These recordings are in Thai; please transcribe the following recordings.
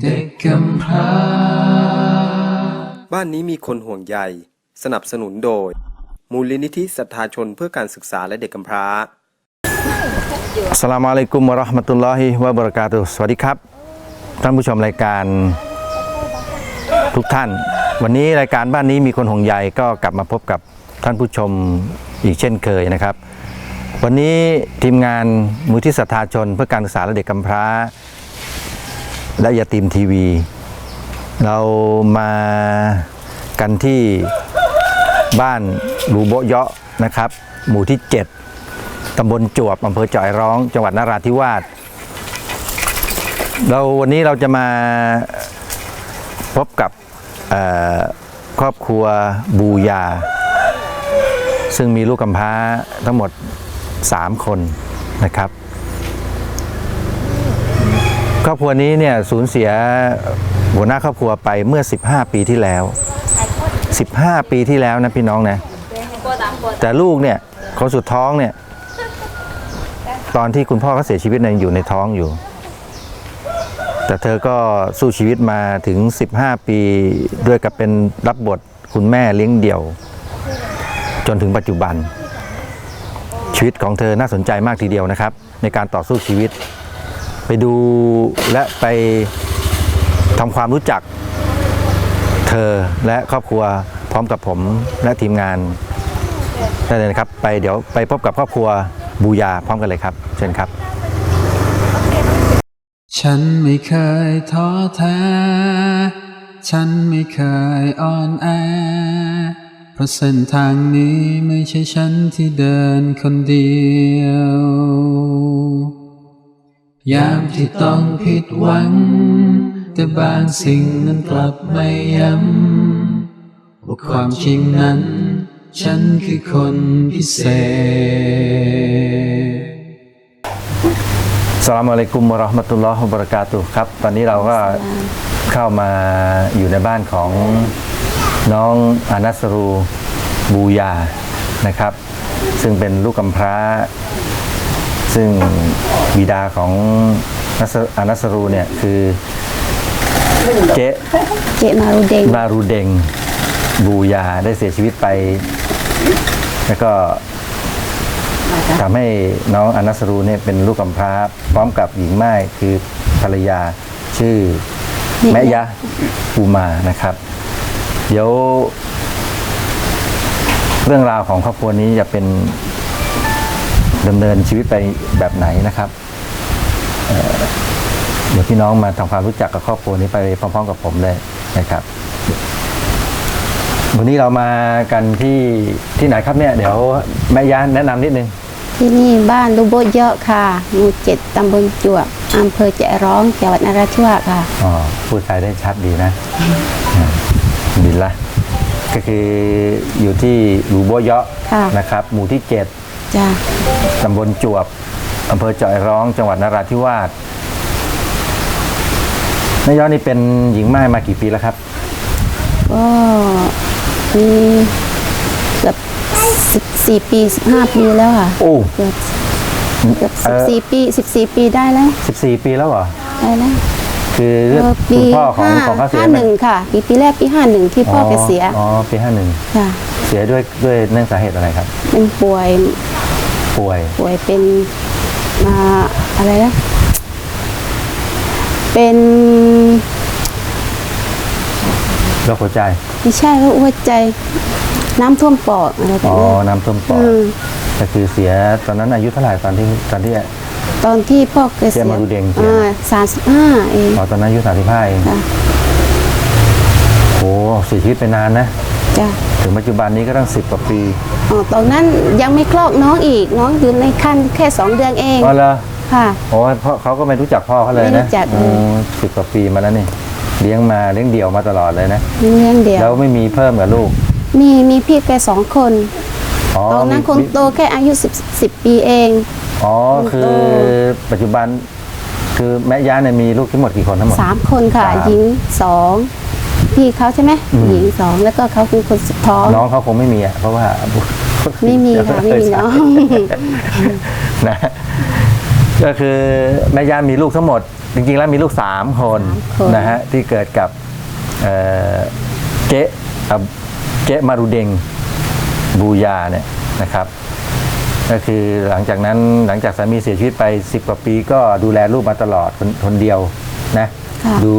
เด็กกำพร้าบ้านนี้มีคนห่วงใย สนับสนุนโดย มูลนิธิศรัทธาชนเพื่อการศึกษาและเด็กกำพร้าอัสสลามุอะลัยกุมวะเราะห์มะตุลลอฮิวะบะเราะกาตุฮ์สวัสดีครับ ท่านผู้ชมรายการทุกท่าน วันนี้รายการบ้านนี้มีคนห่วงใยก็กลับมาพบกับท่านผู้ชมอีกเช่นเคยนะครับ วันนี้ทีมงานมูลที่ศรัทธาชนเพื่อการศึกษาและเด็กกำพร้า และยาตีมทีวี เรามากันที่บ้านรูโบเยาะนะครับ หมู่ที่ 7ตำบลจวบอำเภอจ่อยร้อง จังหวัดนราธิวาสเราวันนี้เราจะมาพบกับครอบครัวบูยา ซึ่งมีลูกกำพร้าทั้งหมด 3 คนนะครับ ครอบครัวนี้เนี่ยสูญเสียหัวหน้าครอบครัวไปเมื่อ 15 ปีที่แล้ว 15 ปีที่แล้วนะพี่น้องนะแต่ลูกเนี่ยคนสุดท้องเนี่ยตอนที่คุณพ่อเขาเสียชีวิตเนี่ยยังอยู่ในท้องอยู่ แต่เธอก็สู้ชีวิตมาถึง 15 ปีด้วยกับเป็นรับบทคุณแม่เลี้ยงเดี่ยว จนถึงปัจจุบัน ชีวิตของเธอน่าสนใจมากทีเดียวนะครับ ในการต่อสู้ชีวิต ไปดูและไปทำความรู้จักเธอและครอบครัวพร้อมกับผมและทีมงานได้เลยนะครับ ไปเดี๋ยวไปพบกับครอบครัวบูยาพร้อมกันเลยครับ เชิญครับ ฉันไม่เคยท้อแท้ ฉันไม่เคยอ่อนแอ เพราะเส้นทางนี้ไม่ใช่ฉันที่เดินคนเดียว ยามที่ต้องผิดหวัง แต่บางสิ่งนั้นกลับไม่ย้ำว่าความจริงนั้น ฉันคือคนพิเศษสลามอะลัยกุมวะราะห์มะตุลลอฮ์วะบะเราะกาตุฮ์ครับ ตอนนี้เราก็เข้ามาอยู่ในบ้านของน้องอานัสรูบูยานะครับ ซึ่งเป็นลูกกำพร้า ซึ่งบิดาของนัสอานัสรูเนี่ยคือเจ๊เจมารุเดงมารูเดงบูยาได้เสียชีวิตไป แล้วก็ทำให้น้องอนัสรูเนี่ยเป็นลูกกำพร้า พร้อมกับหญิงไม้คือภรรยาชื่อแม่ยะปูมานะครับ เดี๋ยว เรื่องราวของครอบครัวนี้จะเป็น ดำเนินชีวิตไปแบบไหนนะครับเอ่อเดี๋ยวพี่น้องมาทำความรู้จักกับครอบครัวนี้ไปพร้อมๆกับผมเลยนะครับ วันนี้เรามากันที่ที่ไหนครับเนี่ยเดี๋ยวแม่ยะแนะนำนิดนึงที่นี่บ้านลูโบเยอะค่ะหมู่เจ็ดตำบลจวบอำเภอแจะร้องจังหวัดนราธิวาสค่ะอ๋อพูดไทยได้ชัดดีนะอ่าดีละก็คืออยู่ที่หลูโบเยาะค่ะนะครับ หมู่ที่จ้า7ตำบลจวบอำเภอจอยร้องจังหวัดนราธิวาสแม่ยอดนี่เป็นหญิงไม้มากี่ปีแล้วครับ ก็มีเกือบสิบสี่ปีสิบห้าปีแล้วค่ะโอ้เกือบเกือบเอ่สิบอสี่ปีสิบสี่ปีได้แล้ว14ปีแล้วเหรอได้แล้วคือเรื่องเออคุปีณพ่อของห้าของเขาเสียห้าไหมหนึ่งค่ะ ปีปีแรกปีห้าหนึ่งที่พ่อแกเสียอ๋อปีห้าหนึ่งค่ะ เสียด้วยด้วยเนื่องสาเหตุอะไรครับ เป็นป่วย ป่วย ป่วยเป็นมาอะไรนะเป็นโรคหัวใจ ไม่ใช่แล้วหัวใจ น้ำท่วมปอดอะไรแบบอ๋อ นี้น้ำท่วมปอดอืมก็คือเสียตอนนั้นอายุเท่าไหร่ตอนที่ตอนที่ ตอนที่พ่อแกเสีเสียยมาดูเด็งเสีย อ่าสามสิบห้าเองอ๋อตอนนั้นอายุสามสิบห้าเองค่ะโอ้เสียชีวิตไปนานนะ จ้ะ ถึงปัจจุบันนี้ก็ตั้งสิบกว่าปีอ๋อตอนนั้นยังไม่คลอดน้องอีกน้องอยู่ในคันแค่สองเดือนเองอ๋อเหรอค่ะ โอ้พ่อเขาก็ไม่รู้จักพ่อเขาเลยไม่นะรู้จักเลยสิบกว่าปีมาแล้วนี่เลี้ยงมาเลี้ยงเดี่ยวมาตลอดเลยนะเลี้ยงเดียว แล้วไม่มีเพิ่มกับลูกมีมีพี่แกสองคน อ๋อตอนนั้นมีคนโตแค่อายุสิบสิบปีเอง อ๋อคนโต คือปัจจุบัน คือแม่ย่าเนี่ยมีลูกทั้งหมดกี่คนทั้งหมด สามคนค่ะสาม หญิงสอง พี่เขาใช่ไหมหญิงสองแล้วก็เขาเป็นคนสุดท้องน้องเขาคงไม่มีอะเพราะว่าไม่มีค่ะไม่มีน้องนะก็คือแม่ย่ามีลูกทั้งหมด จริงๆแล้วมีลูกสามคนสามคนนะฮะที่เกิดกับเอ่อเจ๊อะเจ๊มารุเดงบูยาเนี่ยนะครับ ก็คือหลังจากนั้นหลังจากสามีเสียชีวิตไป10กว่าปีก็ดูแลลูกมาตลอดคนคนเดียวนะค่ะ ดู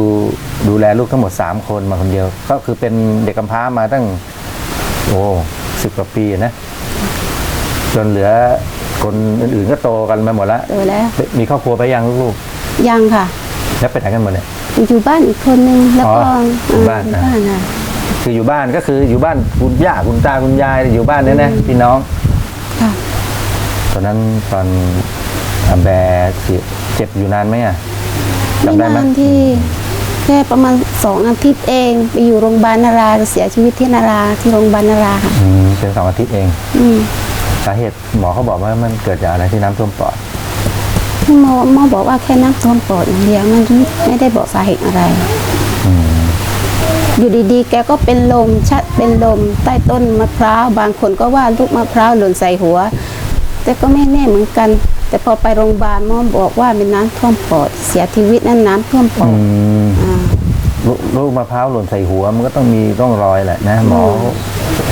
ดูแลลูกทั้งหมด 3 คนมาคนเดียว ก็คือเป็นเด็กกำพร้ามาตั้ง โอ้สิบกว่าปีนะ จนเหลือคนอื่นๆก็โตกันมาหมดแล้วโตแล้ว มีครอบครัวไปยังลูกยังค่ะๆแล้วไปไหนกันหมดเนี่ยอยู่บ้านอีกคนนึงแล้วก็อ๋ออยู่บ้านอยู่นะบ้านน่ะคืออยู่บ้านก็คืออยู่บ้านคุณย่าคุณตาคุณยายอยู่บ้านเนี่ยนะพี่น้องค่ะตอนนั้นตอนอาแบเสียเจ็บอยู่นานไหมอะไม่ จำได้ไหมนานที่แค่ประมาณสองอาทิตย์เอง ไปอยู่โรงพยาบาลนาราเสียชีวิตที่นาราที่โรงพยาบาลนาราค่ะอืมเป็นสองอาทิตย์เอง อืมสาเหตุหมอเขาบอกว่ามันเกิดจากอะไรที่น้ำท่วมปอด หมอหมอบอกว่าแค่น้ำท่วมปอดอย่างเดียวมันไม่ได้บอกสาเหตุอะไรอยู่ดีๆ แกก็เป็นลมชัดเป็นลมใต้ต้นมะพร้าว บางคนก็ว่าลูกมะพร้าวหล่นใส่หัว แต่ก็ไม่แน่เหมือนกัน แต่พอไปโรงพยาบาลหมอบอกว่าเป็นน้ำท่วมปอดเสียชีวิตนั้นน้ำท่วมปอดอืมอ่าลูกลูกมะพร้าวหล่นใส่หัว มันก็ต้องมีร่องรอยแหละนะหมอ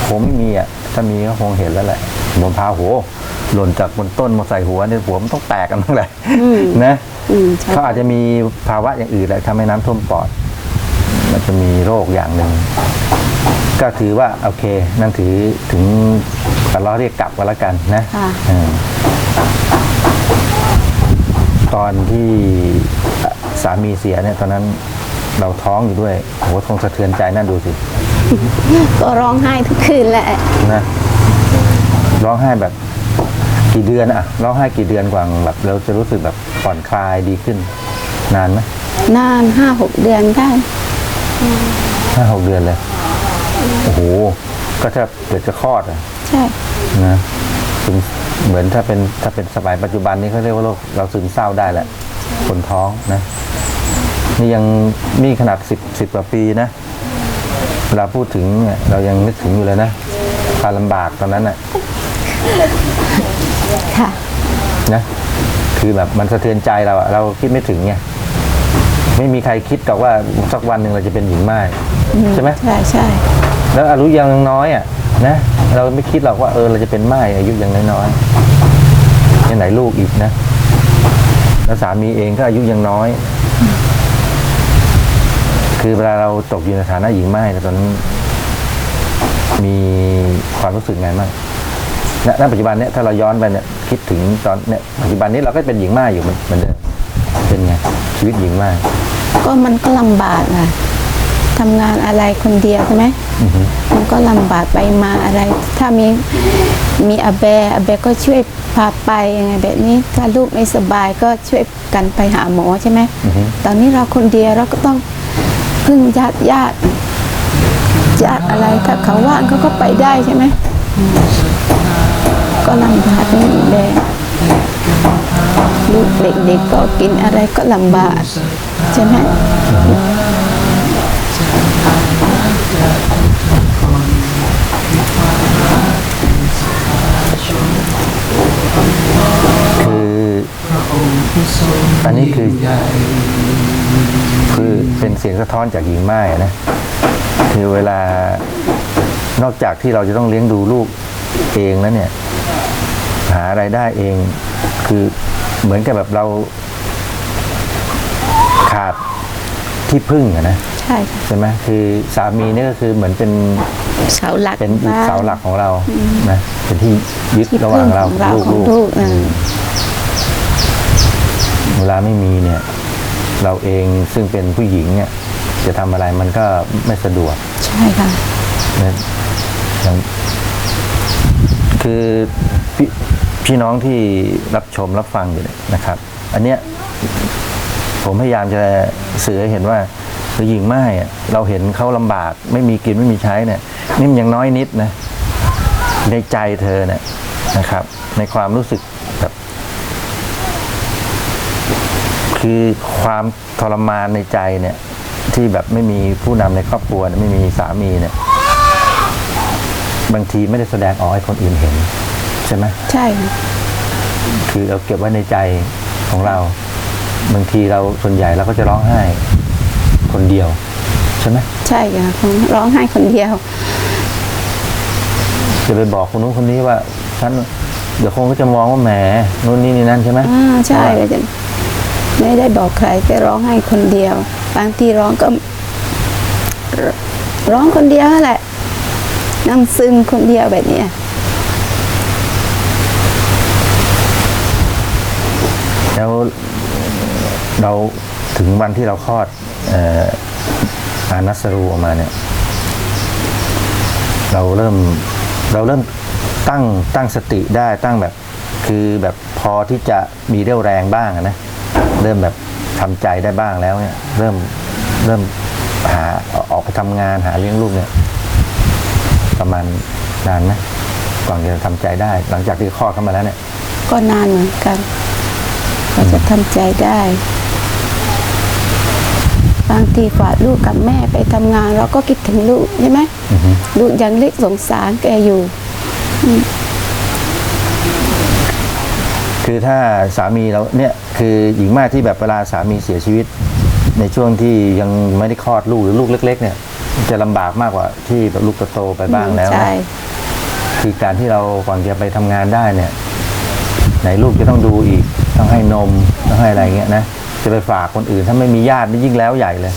คงไม่มีอะถ้ามีก็คงเห็นแล้วแหละมะพร้าวโหหล่นจากบนต้นมาใส่หัวเนี่ยหัวมันต้องแตกกันทั้งเลยนะอืมใช่ เขาอาจจะมีภาวะอย่างอื่นแหละทำให้น้ำท่วมปอด มันจะมีโรคอย่างหนึ่งก็ถือว่าโอเค นั่นถือถึงแต่เราเรียกกลับก็แล้วกันนะค่ะ เออ ตอนที่สามีเสียเนี่ยตอนนั้นเราท้องอยู่ด้วยโหคงสะเทือนใจน่าดูสิก็ร้องไห้ทุกคืนแหละนะร้องไห้แบบกี่เดือนอะร้องไห้กี่เดือนกว่าแบบเราจะรู้สึกแบบผ่อนคลายดีขึ้น นานไหมนานห้าหกเดือนได้ห้าหกเดือนเลยโอ้โหก็ถ้าเกิดจะคลอดอะใช่นะ ซึมเหมือนถ้าเป็นถ้าเป็นสมัยปัจจุบันนี้เขาเรียกว่าโรคเราซึมเศร้าได้แหละคนท้องนะนี่ยังมีขนาดสิบสิบกว่าปีนะเวลาพูดถึงเนี่ยเรายังนึกถึงอยู่เลยนะความลำบากตอนนั้นน่ะค่ะนะคือแบบมันสะเทือนใจเราอะเราคิดไม่ถึงไงไม่มีใครคิดหรอกว่าสักวันหนึ่งเราจะเป็นหญิงไม้ใช่ไหมใช่ใช่แล้วอายุยังน้อยอะ นะ เราไม่คิดหรอกว่าเออเราจะเป็นไม้อายุยังน้อยๆยังไหนลูกอีกนะ แล้วสามีเองก็อายุยังน้อย คือเวลาเราตกอยู่ในฐานะหญิงไม้ตอนนั้นมีความรู้สึกไงบ้างณปัจจุบันเนี้ยถ้าเราย้อนไปเนี่ยคิดถึงตอนเนี้ยปัจจุบันนี้เราก็เป็นหญิงไม้อยู่เหมือนเดิมเป็นไงชีวิตหญิงไม้ก็มันก็ลำบากอะ ทำงานอะไรคนเดียวใช่ไหมมันก็ลำบากไปมาอะไร ถ้ามีมีอาแบอาแบก็ช่วยพาไปยังไงแบบนี้ ถ้าลูกไม่สบายก็ช่วยกันไปหาหมอใช่ไหมตอนนี้เราคนเดียวเราก็ต้องพึ่งญาติญาติญาติอะไรถ้าเขาว่างเขาก็ไปได้ใช่ไหมก็ลำบากนี่แบลูกเด็กๆก็กินอะไรก็ลำบากใช่ไหม อันนี้คือคือเป็นเสียงสะท้อนจากหญิงไม้อะนะคือเวลานอกจากที่เราจะต้องเลี้ยงดูลูกเองแล้วเนี่ย หาไรายได้เอง คือเหมือนกับแบบเราขาดที่พึ่งอะนะใช่ค่ะใช่ไหมคือสามีนี่ก็คือเหมือนเป็นเสาหลักเป็นอีกบ้นเสาหลักของเรานะเป็นที่ยึดที่ระหว่างเราพึ่งของเราลูกของลูกลูก เออเวลาไม่มีเนี่ยเราเองซึ่งเป็นผู้หญิงเนี่ยจะทำอะไรมันก็ไม่สะดวก ใช่ค่ะนะอย่างคือพพี่พี่น้องที่รับชมรับฟังอยู่เนี่ยนะครับ อันเนี้ยผมพยายามจะสื่อให้เห็นว่าคือหญิงไม้อะเราเห็นเขาลำบาก ไม่มีกินไม่มีใช้เนี่ยนี่มันยังน้อยนิดนะในใจเธอเนี่ยนะครับ ในความรู้สึกแบบ คือความทรมานในใจเนี่ย ที่แบบไม่มีผู้นำในครอบครัวเนี่ยไม่มีสามีเนี่ย บางทีไม่ได้แสดงออกให้คนอื่นเห็น ใช่ไหมใช่ค่ะคือเราเก็บไว้ในใจของเรา บางทีเราส่วนใหญ่เราก็จะร้องไห้คนเดียว ใช่ไหมใช่ค่ะคงร้องไห้คนเดียวจะไปบอกคนนู้นคนนี้ว่าฉันเดี๋ยวคงก็จะมองว่าแหมนู่นนี่นี่นั่นใช่ไหมอ่าใช่ก็จะ ไม่ได้บอกใครไปร้องไห้คนเดียว บางทีร้องก็ ร้องคนเดียวแหละนั่งซึมคนเดียวแบบนี้แล้วเราถึงวันที่เราคลอดอานัสรูออกมาเนี่ย เราเริ่มเราเริ่มตั้งตั้งสติได้ตั้งแบบ คือแบบพอที่จะมีเรี่ยวแรงบ้างนะ เริ่มแบบทำใจได้บ้างแล้วเนี่ยเริ่มเริ่มหาออกไปทำงานหาเลี้ยงลูกเนี่ย ประมาณนานไหมก่อนจะทำใจได้ หลังจากที่คลอดเข้ามาแล้วเนี่ย ก็นานเหมือนกันก็จะทำใจได้บางทีฝากลูกกับแม่ไปทำงาน เราก็คิดถึงลูกใช่ไหมลูกยังเล็กสงสารแกอยู่ คือถ้าสามีเราเนี่ยคือหญิงมากที่แบบเวลาสามีเสียชีวิต ในช่วงที่ยังไม่ได้คลอดลูกหรือลูกเล็ก ๆ เนี่ย จะลำบากมากกว่าที่แบบลูกโตๆไปบ้างแล้วนะใช่คือการที่เราก่อนจะไปทำงานได้เนี่ยไหนลูกจะต้องดูอีกต้องให้นมต้องให้อะไรเงี้ยนะจะไปฝากคนอื่น ถ้าไม่มีญาตินี่ยิ่งแล้วใหญ่เลย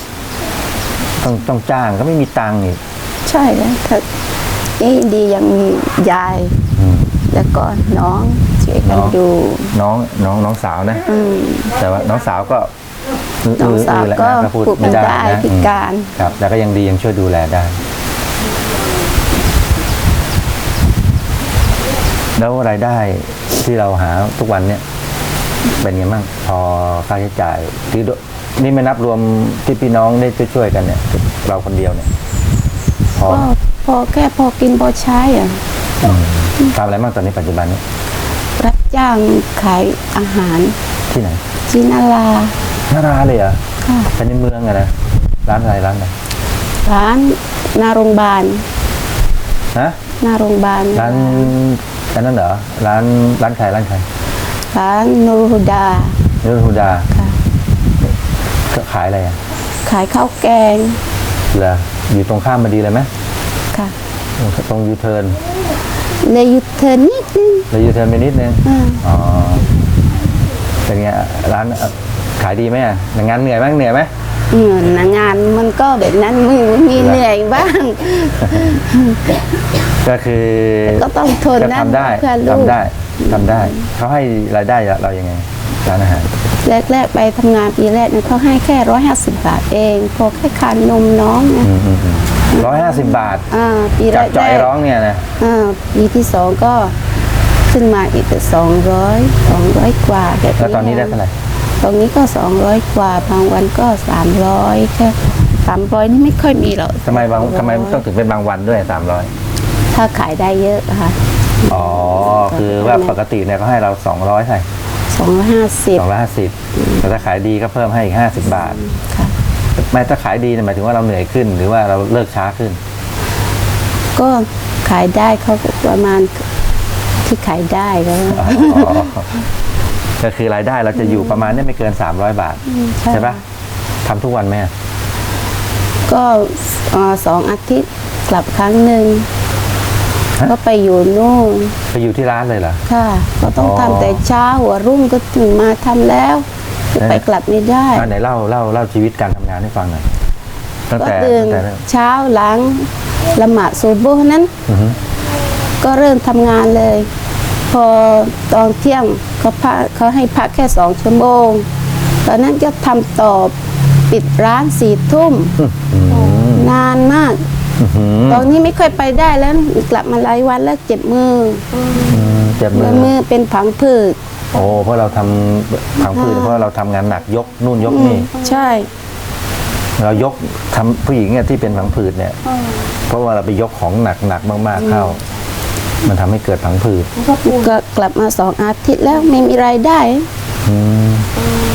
ต้องต้องจ้างก็ไม่มีตังค์อีกใช่แล้วถ้านี่ดียังมียายอืม แล้วก็น้องช่วยกันน้องดู น้องน้องน้องสาวนะ อืม แต่ว่าน้องสาวก็น้องสาวแหละก็นะพูดพูดไม่ได้ไม่ได้นะพิการ อืมครับ แต่ก็ยังดียังช่วยดูแลได้ แล้วรายได้ที่เราหาทุกวันเนี่ย เป็นไงบ้างพอค่าใช้จ่ายที่โดนี่ไม่นับรวมที่พี่น้องได้ช่วยๆกันเนี่ย เราคนเดียวเนี่ย พอก็พอแค่พอกินพอใช้อะ อืม ทำอะไรบ้างตอนนี้ปัจจุบันนี้รับจ้างขายอาหารที่ไหนจินาลานาราเลยเหรอค่ะเป็นในเมืองอะนะร้านอะไรร้านอะไรร้านหนาโรงพยาบาลฮะหนาโรงพยาบาลร้านอันนั้นเหรอร้านร้านใครร้านใครร้านนูรฮูดาเนื้อฮูดาค่ะก็ขายอะไรอะขายข้าวแกงเหรออยู่ตรงข้ามมาดีเลยไหมค่ะ ตรงยูเทิร์น เลยหยุดเทิร์นนิดนึงเลยยูเทิร์นไปนิดนึงอ่าอ๋อเป็นไงร้านขายดีไหมอะงานเหนื่อยไหมเหนื่อยไหมเอองานมันก็แบบนั้นมีมีเหนื่อยบ้าง ก็คือก็ต้องทนก็นะทำได้เพื่อลูกทำได้ทำได้เขาให้รายได้เรายังไงร้านอาหารแรกๆไปทำงานปีแรกเนี่ยเขาให้แค่ร้อยห้าสิบบาทเองพอแค่คานนมน้องนะ ร้อยห้าสิบบาท อ่าปีแรจากกจอยร้องเนี่ยนะอ่าปีที่สองก็ขึ้นมาอีกเป็นสองร้อยสองร้อยกว่าแบบแล้วตอนนี้ได้เท่าไหร่ตรงนี้ก็สองร้อยกว่าบางวันก็สามร้อยแค่สามร้อยนี่ไม่ค่อยมีหรอกทำไมบางทำไมต้องถึงเป็นบางวันด้วยสามร้อยถ้าขายได้เยอะอะค่ะอ๋อ คือว่าปกติเนี่ยเขาให้เราสองร้อยใช่สองร้อยห้าสิบสองร้อยห้าสิบแต่ถ้าขายดีก็เพิ่มให้อีกห้าสิบบาท ค่ะ ไม่ถ้าขายดีเนี่ยหมายถึงว่าเราเหนื่อยขึ้น หรือว่าเราเลิกช้าขึ้น ก็ขายได้เขาก็ประมาณที่ขายได้ก็อ๋อก็คือรายได้เราจะอยู่ประมาณเนี่ยไม่เกิน 300 บาท ใช่ใช่ปะทำทุกวันไหมอะก็เอ่อสองอาทิตย์กลับครั้งหนึ่งก็ไปอยู่นู่นไปอยู่ที่ร้านเลยเหรอค่ะ ก็ต้องอ๋อทำแต่เช้าหัวรุ่งก็ถึงมาทำแล้ว เอ๊ะไปกลับไม่ได้อะไหนเล่าเล่าเล่าชีวิตการทำงานให้ฟังหน่อยตั้งก็แต่ตื่นตั้งแต่เริ่มเช้าหลังละหมาดซูโบฮ์นั้นอือฮึก็เริ่มทำงานเลย พอตอนเที่ยงเขาพักเขาให้พักแค่สองชั่วโมงตอนนั้นก็ทำต่อปิดร้านสี่ทุ่มนานมากอื้อหือตอนนี้ไม่ค่อยไปได้แล้วกลับมาหลายวันแล้วเจ็บมืออืมเจ็บมืมืออมือเป็นผังผืด โอ้เพราะเราทำผังผืดเพราะเราทำงานหนักยกนู่นยกนี่ ใช่ เรายกทำผู้หญิงเนี่ยที่เป็นผังผืดเนี่ย เพราะว่าเราไปยกของหนักหนักๆมากๆเข้า มันทำให้เกิดผังผืดก็กลับมาสองอาทิตย์แล้วไม่มีรายได้ อืม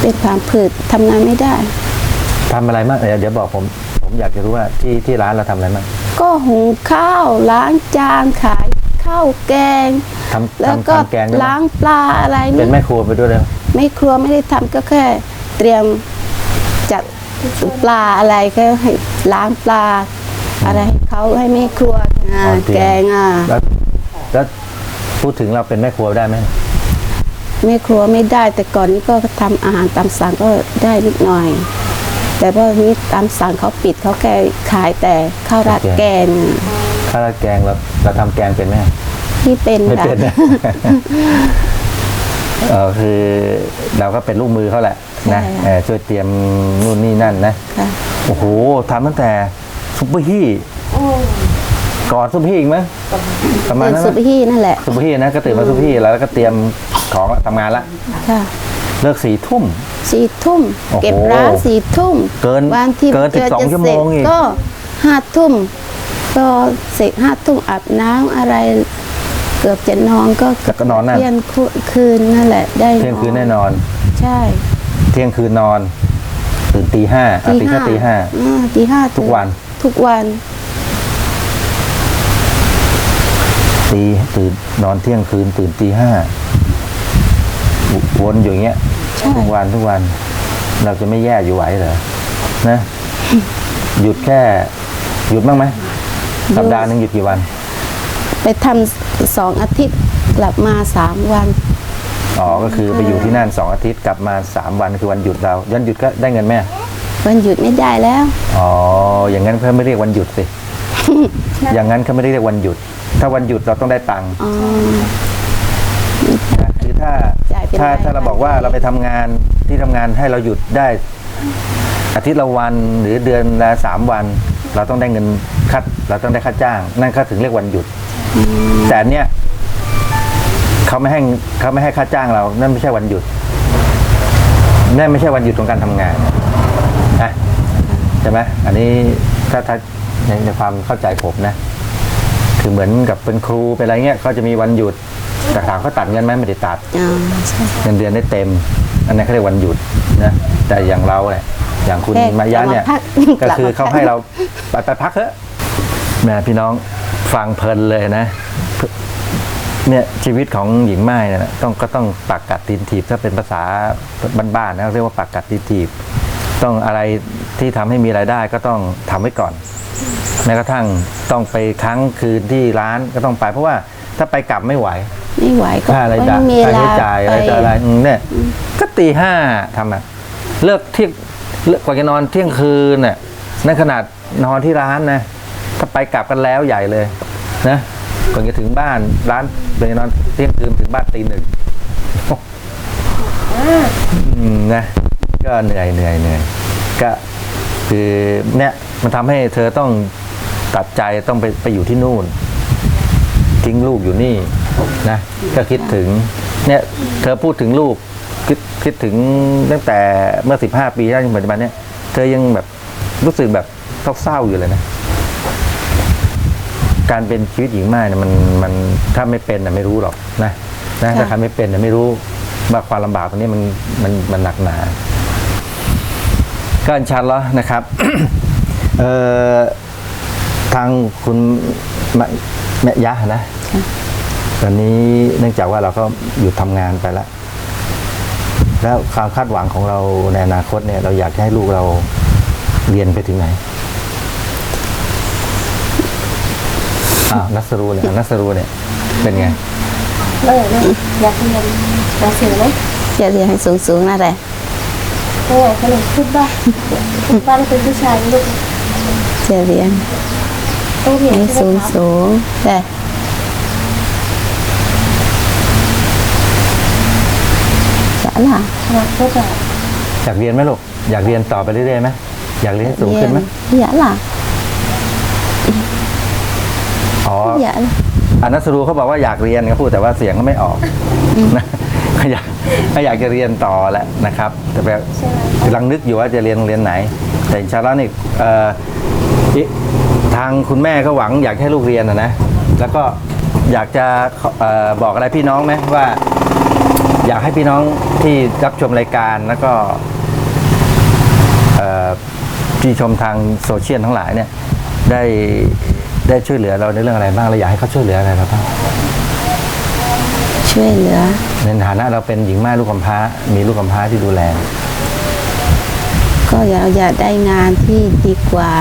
เป็นผังผืดทำงานไม่ได้ ทำอะไรบ้างเดี๋ยวเดี๋ยวบอกผมผมอยากจะรู้ว่าที่ที่ร้านเราทำอะไรบ้างก็หุงข้าวล้างจานขายข้าวแกง ทำแล้วทำก็ทำแกงด้วยไหมล้างปลาอะไรเป็นนี่แม่ครัวไปด้วยเลยไม่ครัวไม่ได้ทำก็แค่เตรียมจัดปลาอะไรก็ให้ล้างปลา อะไรให้เขาให้แม่ครัวอ่าอ๋อเตรียมแกงอะแล้วแล้วพูดถึงเราเป็นแม่ครัวได้ไหมแม่ครัวไม่ได้แต่ก่อนนี้ก็ทำอาหารตามสั่งก็ได้นิดหน่อย แต่ว่านี้ตามสั่งเขาปิดเขาแค่ขายแต่ข้าวราดแกง ข้าวราดแกงเราเราทำแกงเป็นไหม ที่เป็นไม่ค่ะเป็นนะเออคือเราก็เป็นลูกมือเขาแหละนะเออช่วยเตรียมนู่นนี่นั่นนะค่ะโอ้โหทำตั้งแต่ซุปเปอร์ฮี่ก่อนซุปเปอร์ฮี่อีกมั้ยประมาณเป็นนั้นซุปนะฮี่นั่นแหละ ซุปเปอร์ฮี่นะก็ตื่นมาซุปเปอร์ฮี่แล้วก็เตรียมของทำงานละค่ะเลิกสี่ทุ่ม สี่ทุ่ม โอ้โหเก็บร้านสี่ทุ่มเกินวันที่เกินจะ12จะชั่วเสโมร็จงอีก ก็ห้าทุ่มก็เสร็จห้าทุ่มอาบน้ำอะไร เกือบจะนอนก็แล้วก็นอนนั่น เที่ยงคืนนั่นแหละ ได้เที่ยงคืนแน่นอน ใช่ เที่ยงคืนนอนตื่นตีห้าอะตีแค่ตีห้าอ่าตีห้าทุกวันทุกวัน ตีตื่นนอนเที่ยงคืนตื่นตีห้าวนอยู่อย่างเงี้ยใช่ ทุกวันทุกวัน เราจะไม่แย่อยู่ไหวเหรอนะ หยุดแค่ หยุดบ้างไหมสัปดาห์หนึงหยุดกี่วัน ไปทำสองอาทิตย์กลับมาสามวัน อ๋อ ก็คือไปอยู่ที่นั่นสองอาทิตย์กลับมาสามวันคือวันหยุดเราวันหยุดก็ได้เงินไหมวันหยุดไม่ได้แล้ว อ๋อ อย่างนั้นเขาไม่เรียกวันหยุดสิ อย่างนั้นเขาไม่ได้เรียกวันหยุด ถ้าวันหยุดเราต้องได้ตังค์อ๋อนะคือถ้าจ่ายเป็นถ้ารายถ้าเราบอกว่าเราไปทำงานที่ทำงานให้เราหยุดได้ อาทิตย์ละวันหรือเดือนละสามวัน เราต้องได้เงินค่าเราต้องได้ค่าจ้าง นั่นก็ถึงเรียกวันหยุด แต่อันเนี้ยเขาไม่ให้เขาไม่ให้ค่าจ้างเรา นั่นไม่ใช่วันหยุด นั่นไม่ใช่วันหยุดของการทำงานนะใช่ไหมอันนี้ถ้าถ้าในในความเข้าใจผมนะ คือเหมือนกับเป็นครูเป็นอะไรเงี้ยเขาจะมีวันหยุดแต่ถามเขาตัดเงินไหมไม่ได้ตัดอ๋อใช่เงินเดือนได้เต็ม อันนั้นเขาเรียกวันหยุดนะแต่อย่างเราเนี่ยอย่างคุณแค่มายะเนี่ยกลับมาพักก็คือกลับมาพักเขาให้เราไปไปพักเถอะแม่พี่น้อง ฟังเพลินเลยนะ เนี่ยชีวิตของหญิงไม้เนี่ยนะต้องก็ต้องปากกัดตีนถีบ ถ้าเป็นภาษาบ้านๆนะเรียกว่าปากกัดตีนถีบ ต้องอะไรที่ทำให้มีรายได้ก็ต้องทำไว้ก่อนแม้กระทั่งต้องไปค้างคืนที่ร้านก็ต้องไป เพราะว่าถ้าไปกลับไม่ไหวไม่ไหวก็ค่าอะไรไม่จ่ายมีเวค่าลาใช้จ่ายอะไรไปต่ออะไรอืมเนี่ยก็ตีห้าทำอะเลิกเที่ยงเลิกกว่าจะนอนเที่ยงคืนน่ะนั่นขนาดนอนที่ร้านนะถ้า ไปกลับกันแล้วใหญ่เลยนะก่อนจะถึงบ้านร้านไปนนอนเที่ยงคืนถึงบ้านตีหนึ่งนะก็เหนื่อยเหนื่อยเหนื่อยก็คือเนี่ยมันทำให้เธอต้องตัดใจต้องไปไปอยู่ที่นู่น ทิ้งลูกอยู่นี่นะก็คิดถึง เนี่ยเธอพูดถึงลูกคิดคิดถึงตั้งแต่เมื่อสิบห้าปีที่ปัจจุบันเนี่ยเธอยังแบบรู้สึกแบบเศร้าๆอยู่เลยนะ การเป็นชีวิตหญิงม่ายเนี่ยมันมันถ้าไม่เป็นน่ะไม่รู้หรอกนะนะค่ะถ้าใครไม่เป็นน่ะไม่รู้ว่าความลำบากตรงนี้มันมันมันหนักหนาก็อันชันแล้วนะครับ เอ่อทางคุณแม่แม่ยะนะตอนนี้เนื่องจากว่าเราก็หยุดทำงานไปแล้ว แล้วความคาดหวังของเราในอนาคตเนี่ย เราอยากจะให้ลูกเราเรียนไปถึงไหน อ้าวนัสรูเนี่ยนัสรูเนี่ยเป็นไงเออเนี่ยอยากเรียนหนังสือไหมจะเรียนให้สูงๆนั่นแหละโอ้ขนมพูดบ้างพูดบ้างเป็นผู้ชายลูกจะเรียนต้องเรียนให้ใช่ไหมครับสูงๆแต่จะล่ะอนาคตอะอยากเรียนไหมลูกอยากเรียนต่อไปเรื่อยๆไหมอยากเรียนให้สูงเรีขึ้นไหมอย่าล่ะ อ๋ออย่าล่ะอันนัสรูเขาบอกว่าอยากเรียนเขาพูดแต่ว่าเสียงก็ไม่ออกนะเขาอยากเขาอยากจะเรียนต่อแหละนะครับ แต่แบบกำลังนึกอยู่ว่าจะเรียนโรงเรียนไหน แต่อินชาอัลลอฮ์นี่เอ่ออิทางคุณแม่ก็หวังอยากให้ลูกเรียนนะนะ แล้วก็อยากจะเอ่อบอกอะไรพี่น้องไหมว่า อยากให้พี่น้องที่รับชมรายการแล้วก็เอ่อที่ชมทางโซเชียลทั้งหลายเนี่ยได้ ได้ช่วยเหลือเราในเรื่องอะไรบ้างเราอยากให้เขาช่วยเหลืออะไรเราบ้างช่วยเหลือ ในฐานะเราเป็นหญิงแม่ลูกกำพร้า มีลูกกำพร้าที่ดูแล ก็อยากอยากได้งานที่ดีกว่า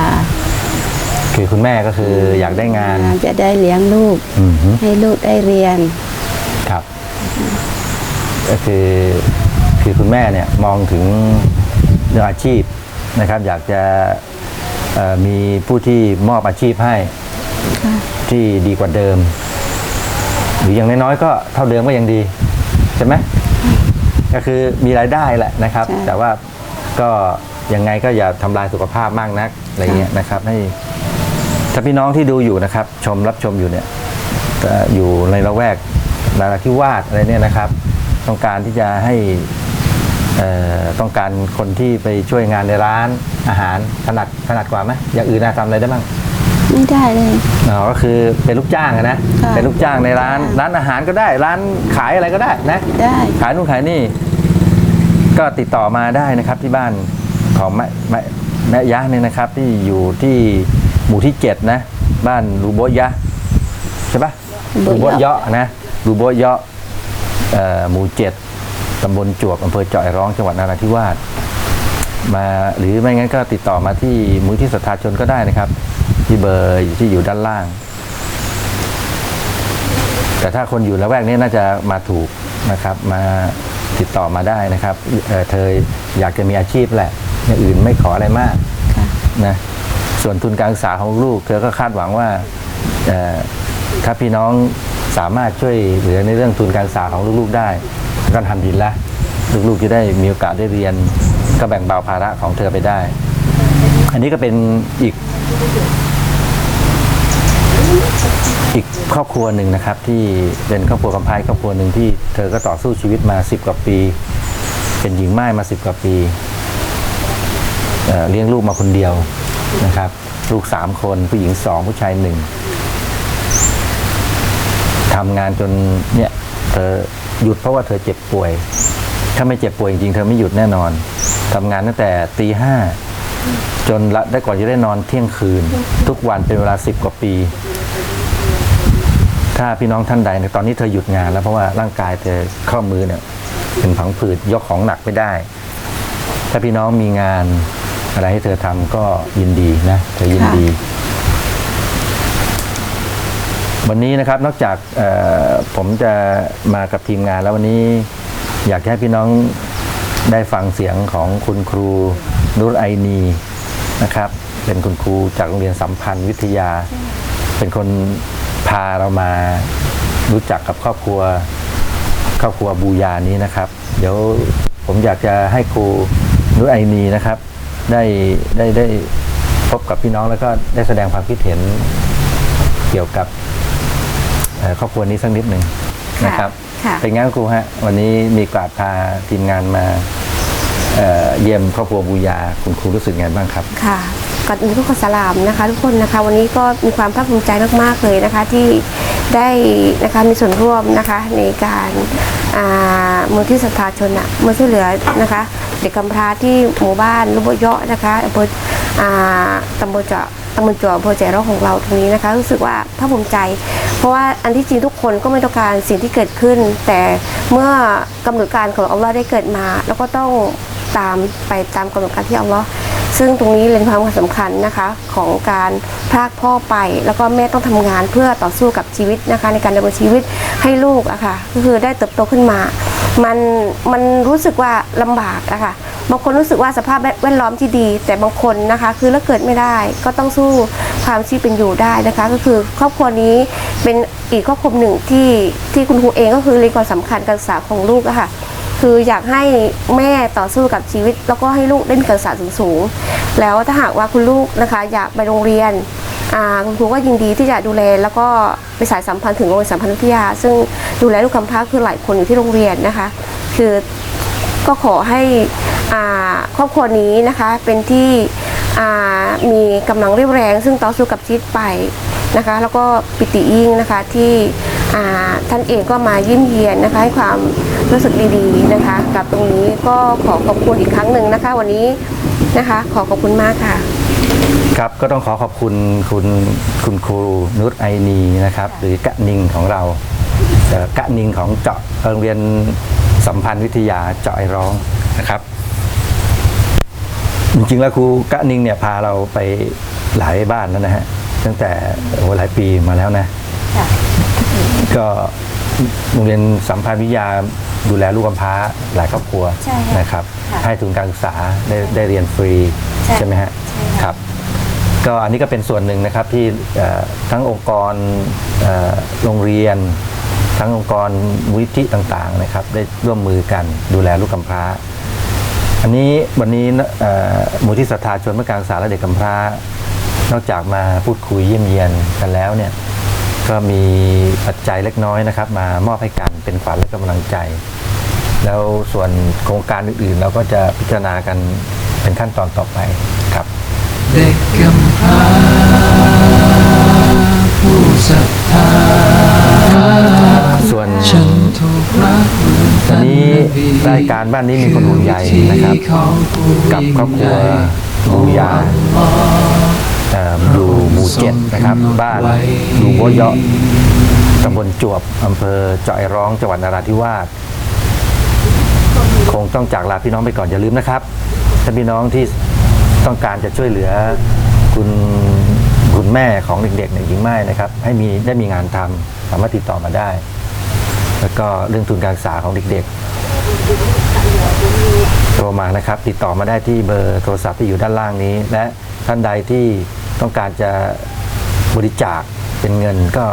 คือคุณแม่ก็คืออยากได้งาน จะได้เลี้ยงลูก อือฮึ ให้ลูกได้เรียน ครับ ก็คือคือคุณแม่เนี่ยมองถึงเรื่องอาชีพนะครับ อยากจะเอ่อมีผู้ที่มอบอาชีพให้ ที่ดีกว่าเดิม หรืออย่างน้อยๆก็เท่าเดิมก็ยังดี ใช่ไหมก็คือมีรายได้แหละนะครับใช่แต่ว่าก็ยังไงก็อย่าทำลายสุขภาพมากนักอะไรเงี้ยนะครับ ให้ถ้าพี่น้องที่ดูอยู่นะครับ ชมรับชมอยู่เนี่ยก็อยู่ในละแวกนาราธิวาสอะไรเนี่ยนะครับ ต้องการที่จะให้เอ่อต้องการคนที่ไปช่วยงานในร้านอาหารถนัดถนัดกว่าไหมอย่างอื่นนะทำอะไรได้บ้าง ไม่ได้เลย อ๋อก็คือเป็นลูกจ้างอะนะ ค่ะ เป็นลูกจ้างในร้าน ร้านอาหารก็ได้ ร้านขายอะไรก็ได้นะ ได้ ขายนู่นขายนี่ ก็ติดต่อมาได้นะครับที่บ้านของแม่แม่แม่ยะเนี่ยนะครับ ที่อยู่ที่หมู่ที่เจ็ดนะ บ้านรูโบยะใช่ปะรูโบยะรูโบยะนะรูโบยะเอ่อหมู่เจ็ดตำบลจวบอำเภอเจาะไอร้องจังหวัดนราธิวาสมาหรือไม่งั้นก็ติดต่อมาที่มูลที่ศรัทธาชนก็ได้นะครับ ที่เบอร์ที่อยู่ด้านล่าง แต่ถ้าคนอยู่ละแวกนี้น่าจะมาถูกนะครับ มาติดต่อมาได้นะครับเอ่อเธออยากจะมีอาชีพแหละอย่างอื่นไม่ขออะไรมากค่ะนะส่วนทุนการศึกษาของลูก เธอก็คาดหวังว่าเอ่อถ้าพี่น้องสามารถช่วยเหลือในเรื่องทุนการศึกษาของลูกๆได้ ก็ทำดีแล้วลูกๆจะได้มีโอกาสได้เรียน ก็แบ่งเบาภาระของเธอไปได้ อันนี้ก็เป็นอีก อีกครอบครัวหนึ่งนะครับ ที่เป็นครอบครัวกำพร้าครอบครัวหนึ่งที่เธอก็ต่อสู้ชีวิตมาสิบกว่าปี เป็นหญิงไม้มาสิบกว่าปีเเลี้ยงลูกมาคนเดียวนะครับ ลูกสามคนผู้หญิงสองผู้ชายหนึ่งทำงานจนเนี่ยเธอหยุดเพราะว่าเธอเจ็บป่วย ถ้าไม่เจ็บป่วยจริงๆเธอไม่หยุดแน่นอนทำงานตั้งแต่ตีห้าจนละได้ก่อนจะได้นอนเที่ยงคืน ทุกวันเป็นเวลาสิบกว่าปี ถ้าพี่น้องท่านใดเนี่ยตอนนี้เธอหยุดงานแล้วเพราะว่าร่างกายเธอข้อมือเนี่ยเป็นผังผืดยกของหนักไม่ได้ ถ้าพี่น้องมีงานอะไรให้เธอทำก็ยินดีนะเธอยินดี วันนี้นะครับนอกจากผมจะมากับทีมงานแล้ววันนี้อยากให้พี่น้องได้ฟังเสียงของคุณครูนุรไอนีนะครับ เป็นคุณครูจากโรงเรียนสัมพันธ์วิทยา เป็นคน พาเรามารู้จักกับครอบครัว ครอบครัวบูยานี้นะครับ เดี๋ยวผมอยากจะให้ครูนุไอนีนะครับ ได้ได้ได้พบกับพี่น้องแล้วก็ได้แสดงความคิดเห็นเกี่ยวกับเอ่อครอบครัวนี้สักนิดหนึ่งนะครับค่ะเป็นไงานครูฮะวันนี้มีกราดพาทีมงานมาเอ่อเยี่ยมครอบครัวบูยาคุณครูรู้สึกไงบ้างครับ ค่ะ ก่อนอื่นก็ขอสลามนะคะทุกคนนะคะวันนี้ก็มีความภาคภูมิใจมากๆเลยนะคะที่ได้นะคะมีส่วนร่วมนะคะในการมูลที่ศรัทธาชนอะมาช่วยเหลือนะคะเด็กกำพร้าที่หมู่บ้านลูกบเยาะนะคะอำเภอตำบลเจาะตำบลจั่วอำเภอใจร้อของเราตรงนี้นะคะรู้สึกว่าภาคภูมิใจ เพราะว่าอันที่จริงทุกคนก็ไม่ต้องการสิ่งที่เกิดขึ้น แต่เมื่อกำหนดการของอัลลอฮ์ได้เกิดมา แล้วก็ต้องตามไปตามกำหนดการที่อัลลอฮ์ ซึ่งตรงนี้เป็นความสำคัญนะคะของการพรากพ่อไป แล้วก็แม่ต้องทำงานเพื่อต่อสู้กับชีวิตนะคะ ในการดำเนินชีวิตให้ลูกอะค่ะก็คือได้เติบโตขึ้นมา มันมันรู้สึกว่าลำบากอะค่ะบางคนรู้สึกว่าสภาพแวดล้อมที่ดี แต่บางคนนะคะ คือแล้วเกิดไม่ได้ก็ต้องสู้ความชีพเป็นอยู่ได้นะคะ ก็คือครอบครัวนี้เป็นอีกครอบครัวหนึ่งที่ที่คุณครูเองก็คือเรียนความสำคัญการศึกษาของลูกอะค่ะ คืออยากให้แม่ต่อสู้กับชีวิต แล้วก็ให้ลูกได้มีการศึกษาสูงๆแล้วถ้าหากว่าคุณลูกนะคะอยากไปโรงเรียนคุณครูก็ยินดีที่จะดูแล แล้วก็ไปสายสัมพันธ์ถึงโรงเรียนสัมพันธ์วิทยา ซึ่งดูแลลูกกำพร้าคือหลายคนอยู่ที่โรงเรียนนะคะ คือก็ขอให้ครอบครัวนี้นะคะเป็นที่มีกำลังเรียวแรง ซึ่งต่อสู้กับชีวิตไปนะคะ แล้วก็ปิติยิ่งนะคะที่ ท่านเองก็มาเยิ้มเยียนนะคะให้ความรู้สึกดีๆนะคะ กับตรงนี้ก็ขอขอบคุณอีกครั้งหนึ่งนะคะ วันนี้นะคะ ขอขอบคุณมากค่ะ ครับก็ต้องขอขอบคุณคุณคุณครูนุชไอนีนะครับ หรือกะนิงของเราเอ่อกะนิงของเจาะโรงเรียนสัมพันธ์วิทยาเจาะไอร้องนะครับ จริงๆแล้วครูกะนิงเนี่ยพาเราไปหลายบ้านแล้วนะฮะตั้งแต่โอ้หลายปีมาแล้วนะค่ะ ก็โรงเรียนสัมพันธ์วิทยาดูแลลูกกำพร้าหลายครอบครัวใช่ค่ะนะครับ ค่ะให้ทุนการศึกษาได้ได้เรียนฟรีใช่ใช่ไหมฮะใช่ค่ะ ครับ ก็อันนี้ก็เป็นส่วนหนึ่งนะครับที่เอ่อทั้งองค์กรเอ่อโรงเรียน ทั้งองค์กรมูลนิธิต่างๆนะครับ ได้ร่วมมือกันดูแลลูกกำพร้า อันนี้วันนี้เอ่อมูลที่ศรัทธาชนเมื่อการศึกษาและเด็กกำพร้า นอกจากมาพูดคุยเยี่ยมเยียนกันแล้วเนี่ย ก็มีปัจจัยเล็กน้อยนะครับ มามอบให้กันเป็นขวัญและกำลังใจ แล้วส่วนโครงการอื่นๆ เราก็จะพิจารณากันเป็นขั้นตอนต่อไปครับ เด็กกำพร้าผู้ศรัทธาส่วนฉันถูกรักเหมือนวันนี้บีรายการบ้านนี้มีคนห่วงใยนะครับของผู้กับครอบครัวยิ่งใหญ่บูยาเอยู่หมู่เจ็ดนะครับ บ้านดูโบเยาะตำบลจวบอำเภอเจาะไอร้องจังหวัดนราธิวาสคงต้องจากลาพี่น้องไปก่อนอย่าลืมนะครับถ้าพี่น้องที่ต้องการจะช่วยเหลือคุณคุณแม่ของเด็กๆเนี่ยหญิงไม้นะครับ ให้มีได้มีงานทำสามารถติดต่อมาได้ แล้วก็เรื่องทุนการศึกษาของเด็กๆโทรมานะครับ ติดต่อมาได้ที่เบอร์โทรศัพท์ที่อยู่ด้านล่างนี้ และท่านใดที่ ต้องการจะบริจาคเป็นเงินก็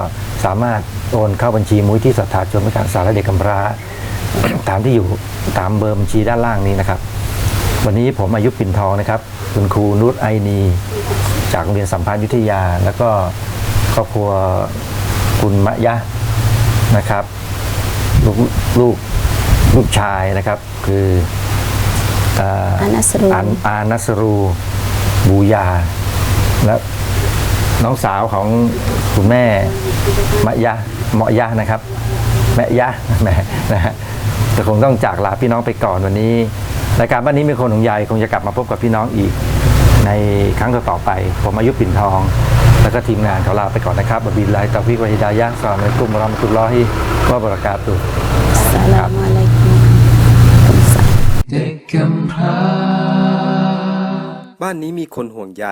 สามารถโอนเข้าบัญชีมูลที่ศรัทธาชนเพื่อการศึกษาและเด็กกำพร้า ตามที่อยู่ตามเบอร์บัญชีด้านล่างนี้นะครับ วันนี้ผมอายุปิ่นทองนะครับ คุณครูนุชไอนี จากโรงเรียนสัมพันธ์ยุทธยา แล้วก็ครอบครัวคุณมะยะนะครับ ลูกลูกลูกชายนะครับคือเอ่ออานัสรูอาอานัสรูบูยา และน้องสาวของคุณแม่มะยะเหมาะยะนะครับ แม่ยะแม่นะฮะแต่คงต้องจากลาพี่น้องไปก่อนวันนี้รายการบ้านนี้มีคนของยายคงจะกลับมาพบกับพี่น้องอีก ในครั้งต่อๆไป ผมอายุปิ่นทอง แล้วก็ทีมงานขอลาไปก่อนนะครับบบิลไลตอฟิกวะฮิดายะห์สลามอะลัยกุมวะเราะมะตุลลอฮิวะบะเราะกาตุฮ์สลามอะลัยกุมเด็กกำพร้าบ้านนี้มีคนห่วงใย